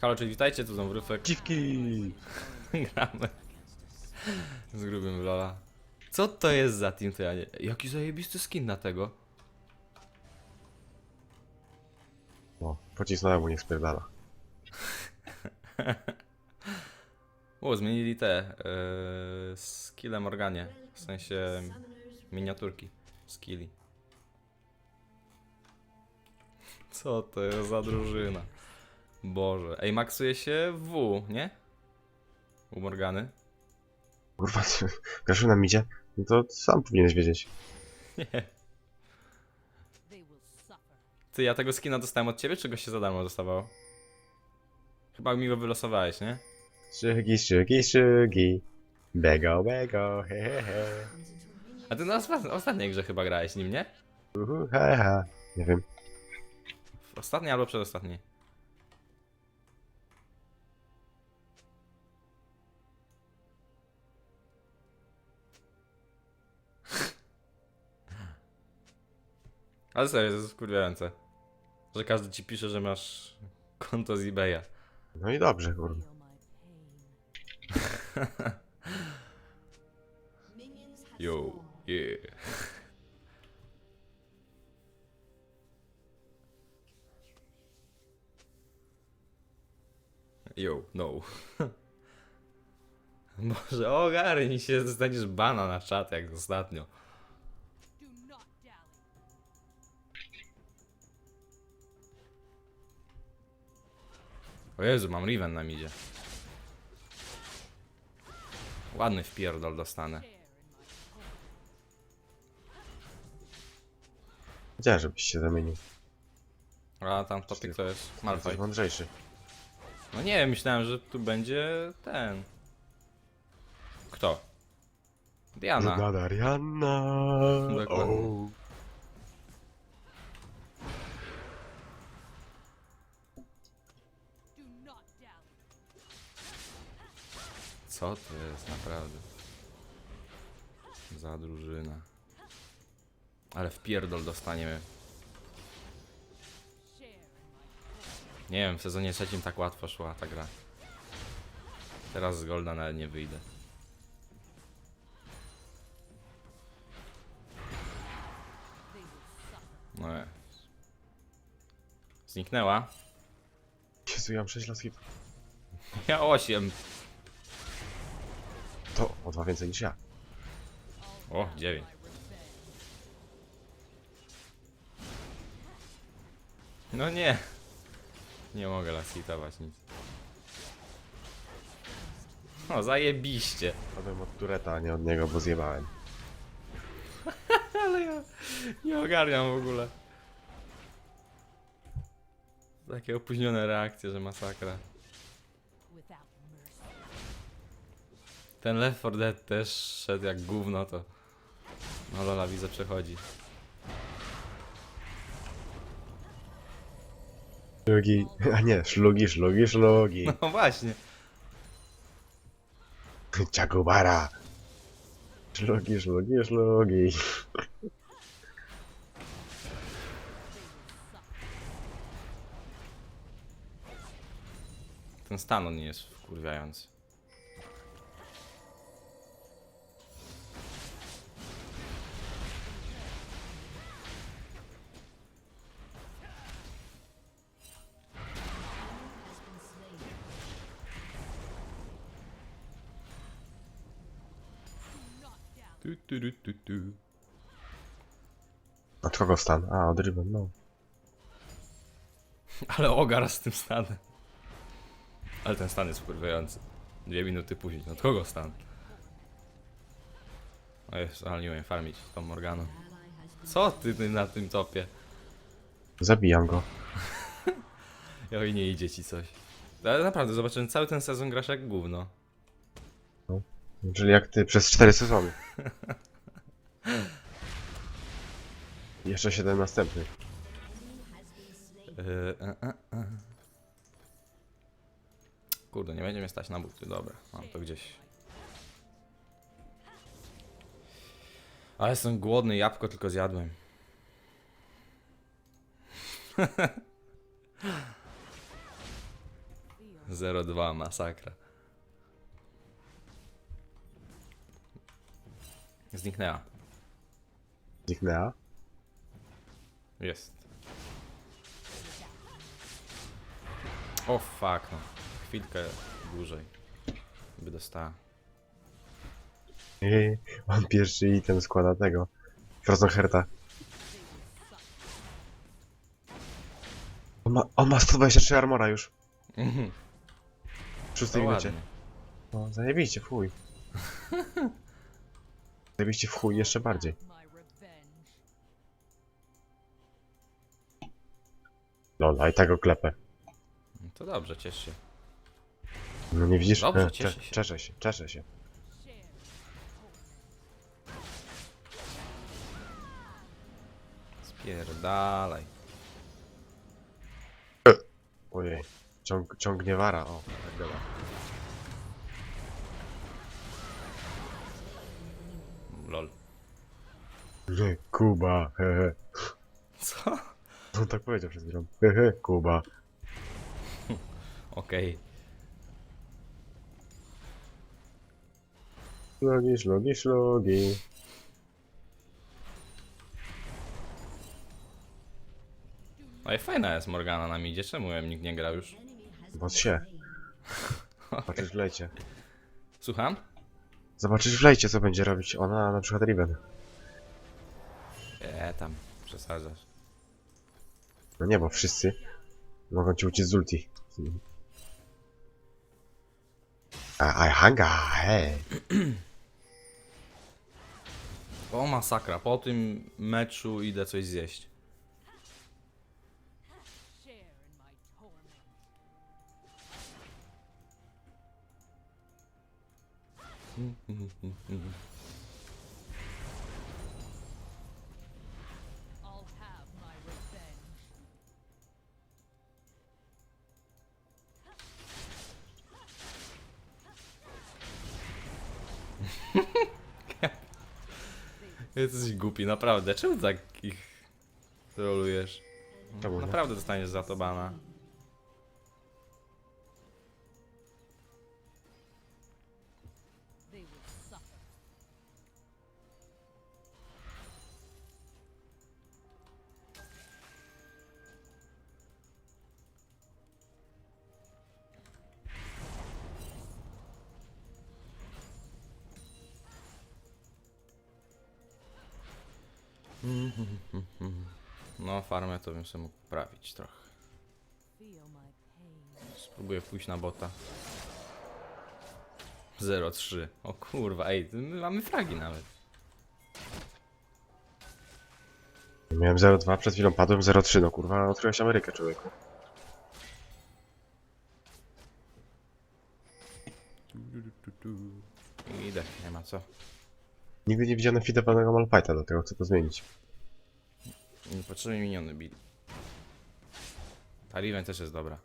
Halo, czyli witajcie, tu znowu Ryfek. Dziwki! Gramy. Z grubym w Lola. Co to jest za team, to ja nie... Jaki zajebisty skin na tego. O, pocisnąłem, niech spierdala. O, zmienili te... Yy, skille Morganie. W sensie... Miniaturki. Skilli. Co to jest za drużyna? Boże. Ej, maksuje się w nie? U Morgany. Kurwa, ty grasz na midzie? No to sam powinieneś wiedzieć. Nie. Ty, ja tego skina dostałem od ciebie, czy go się za darmo dostawało? Chyba mi go wylosowałeś, nie? Szygi, szygi, szygi. Bego, bego, he, he, he. A ty na ostat- ostatniej grze chyba grałeś nim, nie? Uhu, he, he. Nie wiem. W ostatniej albo przedostatniej. Ale serio, to jest wkurwiające. Że każdy ci pisze, że masz konto z eBaya. No i dobrze, kurwa. Yo, yeah. Yo, no. Może ogarnij się, dostaniesz bana na czat jak ostatnio. O Jezu, mam Riven na midzie. Ładny wpierdol dostanę. Wiedziałem, żebyś się zamienił. A tam w topie kto jest? Jesteś Malfoy. mądrzejszy. No nie myślałem, że tu będzie ten. Kto? Diana. Darianna. Dokładnie. O. Co to jest naprawdę? Za drużyna. Ale wpierdol dostaniemy. Share in my Nie wiem, w sezonie trzecim tak łatwo szła ta gra. Teraz z Golda nawet nie wyjdę. No jest. Zniknęła. Jezu, ja mam 6 lat hit. Ja 8. To o dwa więcej niż ja. O, 9. My revenge. No nie. Nie mogę lasitować nic. O, zajebiście. Padłem od Tureta, a nie od niego, bo zjebałem. Ale ja nie ogarniam w ogóle. Takie opóźnione reakcje, że masakra. Ten Left 4 Dead też szedł jak gówno, to... No lola, widzę, przechodzi. Szlugi, a nie, szlugi, szlugi, szlugi. No właśnie. Czakubara. Szlugi, szlugi, szlugi. Ten stan on nie jest wkurwiający. Tu, tu, tu, tu, tu. Od kogo stan? A, od Riven, no. Ale ogar z tym stanem. Ale ten stan jest wkurwiający. Dwie minuty później. Od kogo stan? O jest, ale nie umiem farmić tą Morganą. Co ty, ty na tym topie? Zabijam go. Oj, nie idzie ci coś. Ale naprawdę, zobaczyłem, cały ten sezon grasz jak gówno. Czyli jak ty przez 4 sezony. Jeszcze 7 następnych. Yy, e, e, e. Kurde, nie będzie mnie stać na buty, dobra, mam to gdzieś. Ale jestem głodny, jabłko tylko zjadłem. Feel 0-2, masakra. Zniknęła. Zniknęła? Jest. O fuck no. Chwilkę dłużej. By dostała. Hehe, On pierwszy item składa tego. Frozen Herta. On ma, on ma 123 armora już. Mhm. W szóstej To minucie. No, zajebiście, chuj. Zajebiście w chuj jeszcze bardziej. My revenge. Lol, a i tak go klepę. No To dobrze, ciesz się. No nie widzisz? Dobrze, E, cieszę cze- się. Cieszę się, cieszę się. Spierdalaj. Ojej. Ciąg, ciągnie wara, o, tak dobra. Lol. Nie, Kuba, hehe. Co? On tak powiedział przed chwilą. Hehe, Kuba. Okej. Szlogi, szlogi, szlogi. No i fajna jest Morgana na midzie, czemu ją nikt nie grał już? Bo się. Zobaczysz w lejcie. Słucham? Zobaczysz w lejcie, co będzie robić ona, na przykład Riven. E, tam, przesadzasz. No nie, bo wszyscy mogą ci uciec z ulti. A, I hanga, hej. O masakra, po tym meczu idę coś zjeść. Jesteś głupi, naprawdę. Czemu tak ich trolujesz? Naprawdę dostaniesz za to bana. No, farmę to bym sobie mógł poprawić trochę. Spróbuję pójść na bota. 0-3. O kurwa, ej, my mamy fragi nawet. Miałem 0,2, przed chwilą padłem 0,3, no kurwa, odkryłeś Amerykę, człowieku. Idę, nie ma co. Nigdy nie widziałem feedowanego Malfighta, dlatego chcę to zmienić. Niepotrzebnie miniony bili. Ta Riven też jest dobra.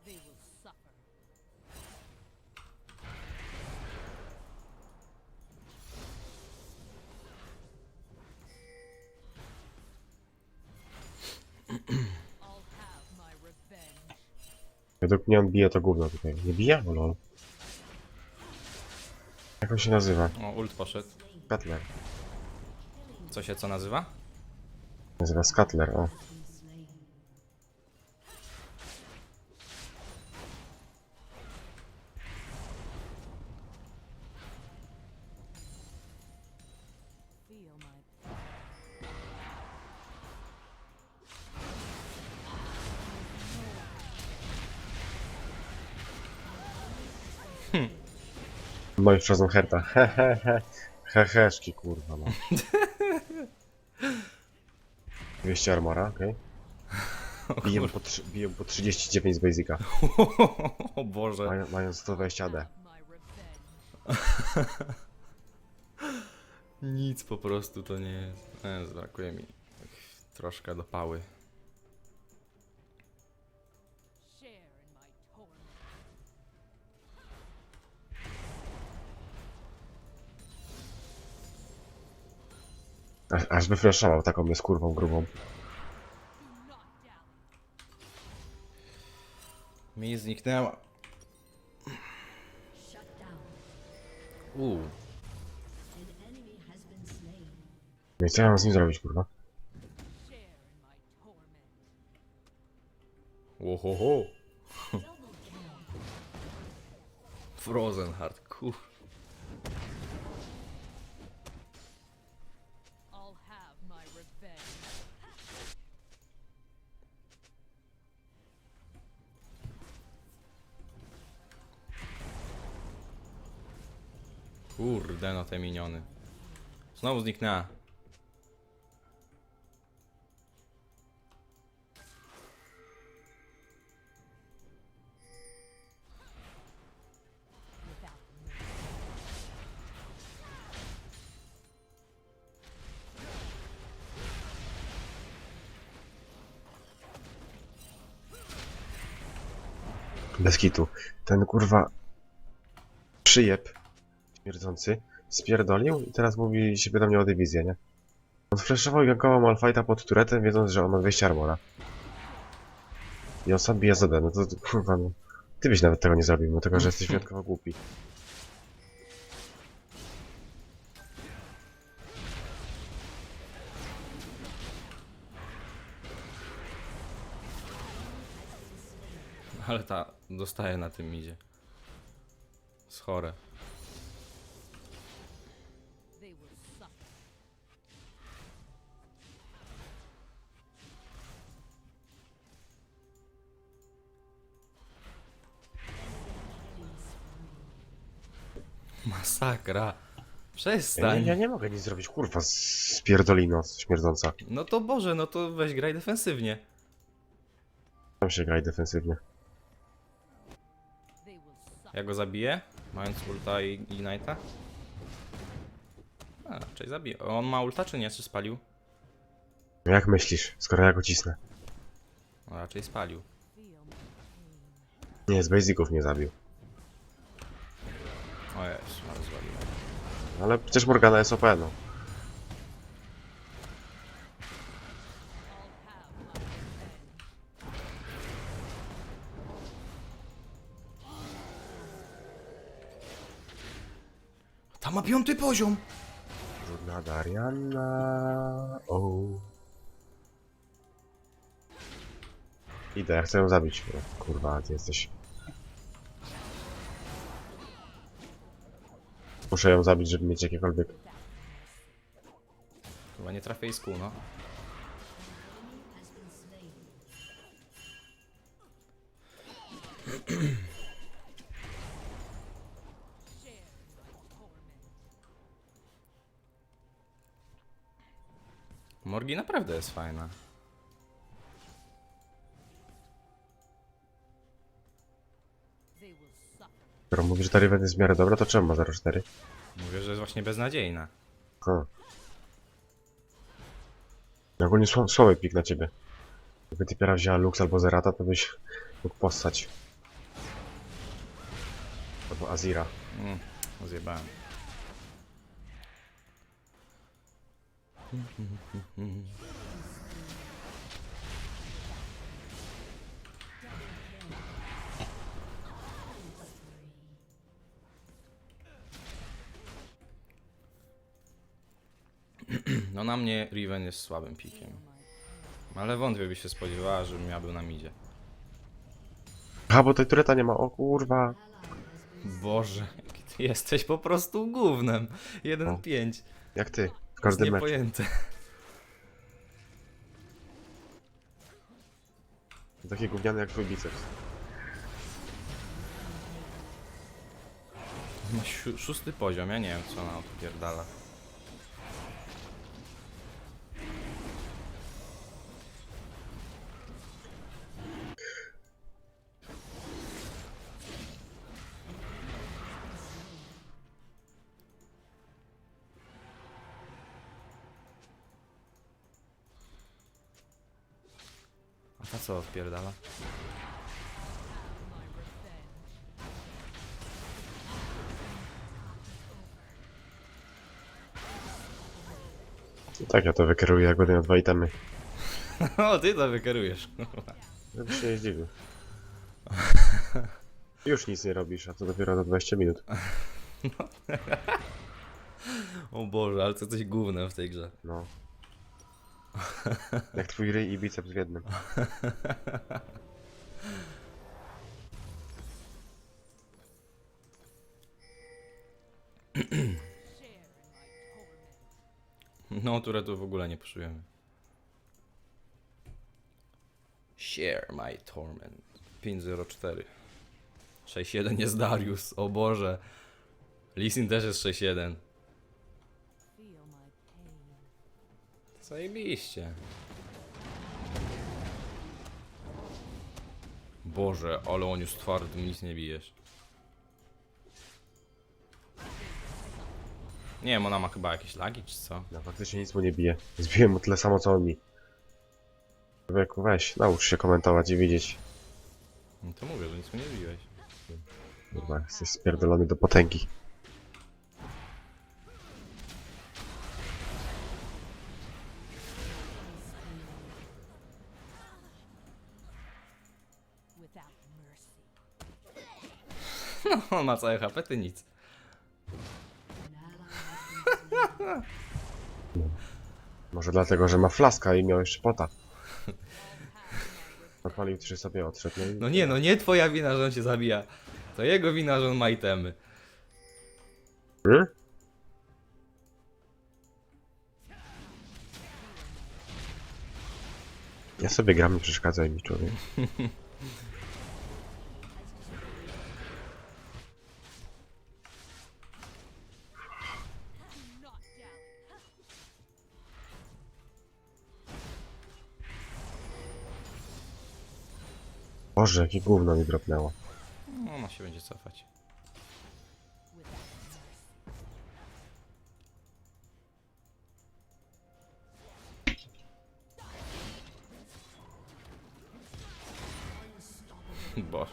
Według mnie on bije to gówno tutaj. Nie bije? O lol. Jak on się nazywa? O, ult poszedł. Skatler. Co się co nazywa? Nazywa Skatler, o. Feel my Moi Frozen Herta. Hehehe. Heheszki, kurwa, no. 200 armora, okej. Biję po, trzy- biję po 39 z Basica. o Boże. Mają, mają 120 AD. Nic po prostu to nie jest. E, brakuje mi troszkę do pały. Aż, aż wyfreszował taką jest kurwą grubą. Mi zniknęła. Uuu. No i co ja mam z nim zrobić, kurwa? Ohoho. Frozen hard, kurwa. Kurde no te miniony. Znowu zniknęła. Bez kitu. Ten kurwa przyjeb śmierdzący spierdolił i teraz mówi się pyta mnie o dywizję, nie? On flashował i gankował Malfighta pod turetem, wiedząc, że on ma 200 armora. I on sam bije ZD, no to kurwa no. Ty byś nawet tego nie zrobił, mimo tego, że jesteś wyjątkowo głupi. Ale ta dostaje na tym idzie. Schore. Masakra. Ja, Przestań. nie- ja nie mogę nic zrobić, kurwa, spierdolino śmierdząca. No to Boże, no to weź graj defensywnie. Tam się graj defensywnie. Ja go zabiję, mając ulta i ignite'a. A, raczej zabiję. On ma ulta czy nie? Czy spalił? No Jak myślisz, skoro ja go cisnę? No, raczej spalił. Nie, z basiców nie zabił. O jest, ale zwaliłem. Ale przecież Morgana jest OP, no. I'll have my revenge. Ta ma piąty poziom! Brudna Dariana. O. Idę, ja chcę ją zabić. Kurwa, ty jesteś. Muszę ją zabić, żeby mieć jakiekolwiek. Chyba nie trafię i no. Morgi naprawdę jest fajna. Skoro mówi, że ta Riven jest w miarę dobra, to czemu ma 0,4? Mówię, że jest właśnie beznadziejna. Ha. No Ogólnie sła- słaby pik na ciebie. Gdyby typiara wzięła Lux albo Zerata, to byś mógł postać. Albo Azira. Mm, zjebałem. No na mnie Riven jest słabym pikiem. Ale wątpię by się spodziewała, żebym ja był na midzie. A, bo tej tureta nie ma. O kurwa. Boże, jaki ty jesteś po prostu gównem. 1-5. Jak ty. W każdym meczu. Niepojęte. Taki gówniany jak twój biceps. Ma siu- szósty poziom, ja nie wiem co ona odpierdala. A co odpierdala? Tak, ja to wykieruję, jak będę miał dwa itemy. O, ty to wykerujesz. Ja bym się nie zdziwił. Już nic nie robisz, a to dopiero do 20 minut. O Boże, ale to coś gównem w tej grze. No. Jak twój ryj i biceps w jednym. No, które tu w ogóle nie poszujemy. Share my torment. 504. 6-1 jest Darius, o Boże. Lisin też jest 6-1. Zajebiście. Boże, ale on już twardy, mu nic nie bijesz. Nie wiem, ona ma chyba jakieś lagi, czy co? No faktycznie nic mu nie bije. Zbiłem mu tyle samo co on mi. Człowieku, weź, naucz się komentować i widzieć. No to mówię, że nic mu nie biłeś. Kurwa, jesteś spierdolony do potęgi. On ma całe HP, ty nic. Może dlatego, że ma flaska i miał jeszcze pota. Odpalił trzy sobie odszedł. No i... No nie, no nie twoja wina, że on cię zabija. To jego wina, że on ma itemy. Hmm? Ja sobie gram, nie przeszkadzaj mi człowiek. Boże, jakie gówno mi dropnęło. No, ona się będzie cofać. Boż.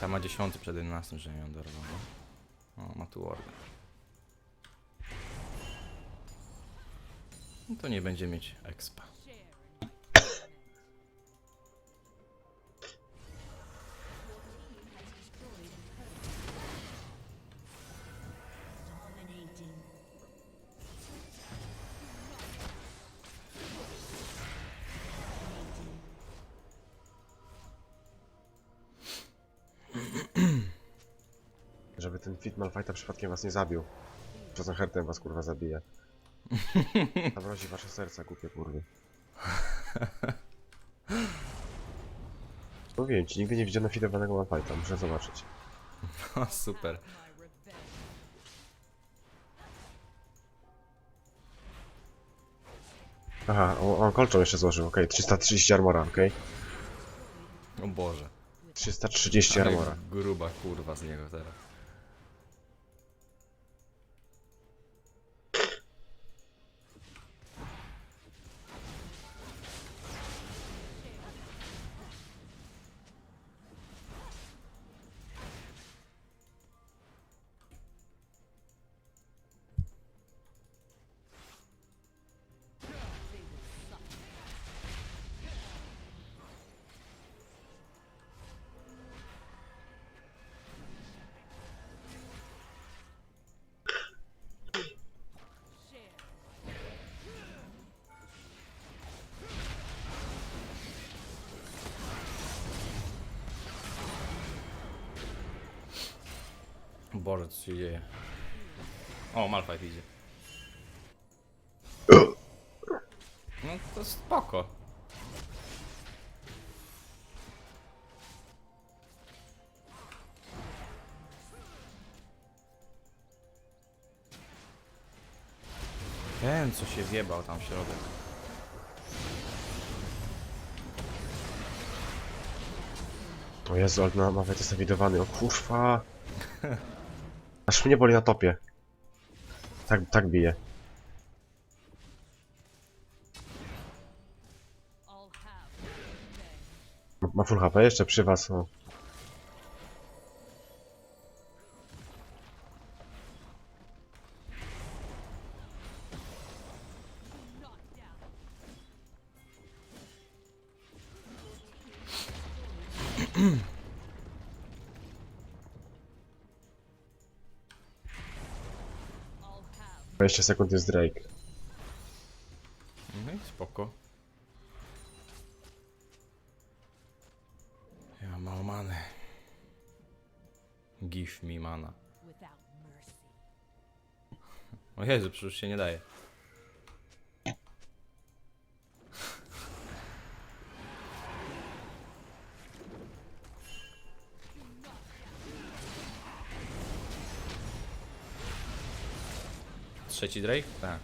Ta ma 10 przed 11, że ją dorwał. O, ma tu ordę. No to nie będzie mieć expa. Ten fit Malfighta przypadkiem was nie zabił. Czasem hertem was kurwa zabije. Zawrozi wasze serca, głupie kurwy. Mówiłem ci, nigdy nie widziano fidowanego Malfighta, muszę zobaczyć. O, super. My revenge. Aha, on, on kolczą jeszcze złożył, okej, 330 armora, okej. O Boże. 330 Ale armora. gruba kurwa z niego teraz. Boże, co się dzieje? O, Malphite idzie. No to spoko. Ten, co się wjebał tam w środek. O Jezu, ale na Malfight jest zawidowany, o kurwa. Aż mnie boli na topie. Tak, tak bije. Ma full HP jeszcze przy was, no. 20 sekund jest Drake. No i spoko. Ja mam mało many. Give me mana. O Jezu, przecież się nie daje. Trzeci Drake? Tak.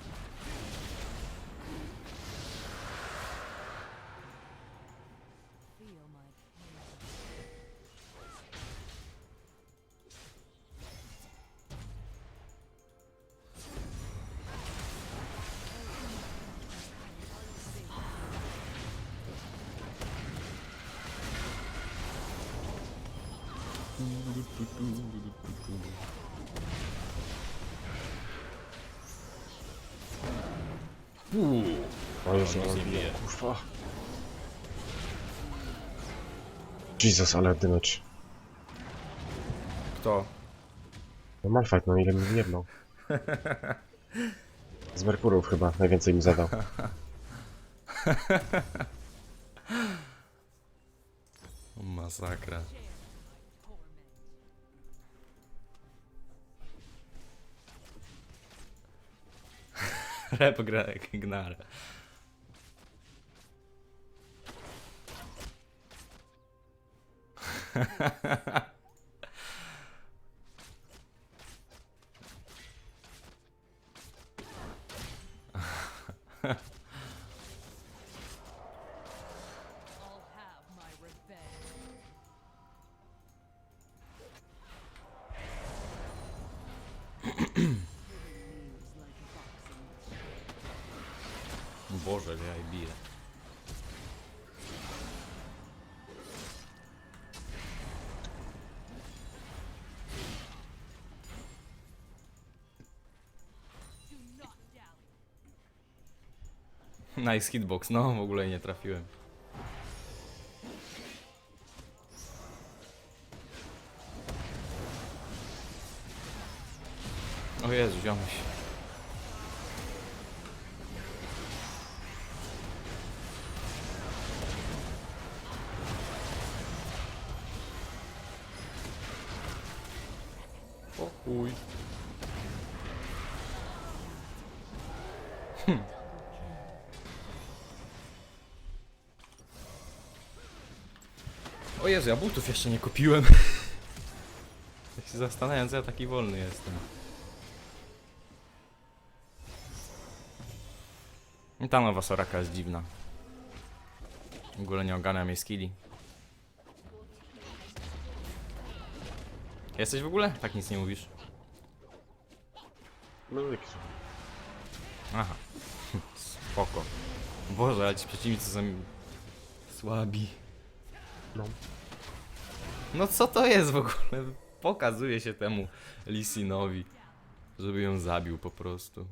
Uuu. O Jezu, nic nie ale bije. Kurwa. Jesus, ale damage. Kto? No Malfight, no ile mi wyjebnął. Z Merkurów chyba najwięcej mi zadał. Masakra. Rep gra jak Nice hitbox, no w ogóle nie trafiłem. O Jezu, ziomuś. Jezu, ja butów jeszcze nie kupiłem. Ja się zastanawiam, co ja taki wolny jestem. I ta nowa Soraka jest dziwna. W ogóle nie ogarniam jej skilli. Jesteś w ogóle? Tak nic nie mówisz. No jakiś... Aha. Spoko. Boże, ale ci przeciwnicy są słabi. No. No co to jest w ogóle? Pokazuje się temu Lisinowi, żeby ją zabił po prostu.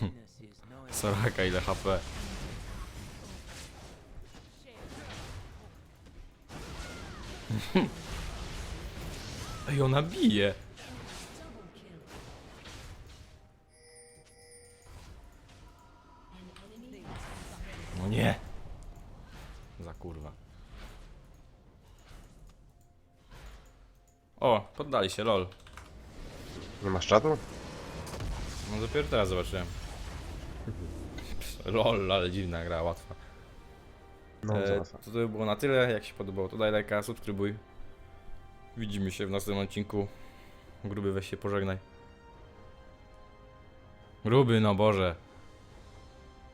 Soraka ile HP? Ej, ona bije! O, poddali się, lol. Nie masz czadu? No dopiero teraz zobaczyłem. Lol, ale dziwna gra, łatwa. No, E, zaraz. to by było na tyle. Jak się podobało, to daj lajka, subskrybuj. Widzimy się w następnym odcinku. Gruby, weź się pożegnaj. Gruby, no Boże.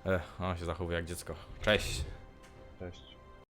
Ech, on się zachowuje jak dziecko. Cześć. Cześć.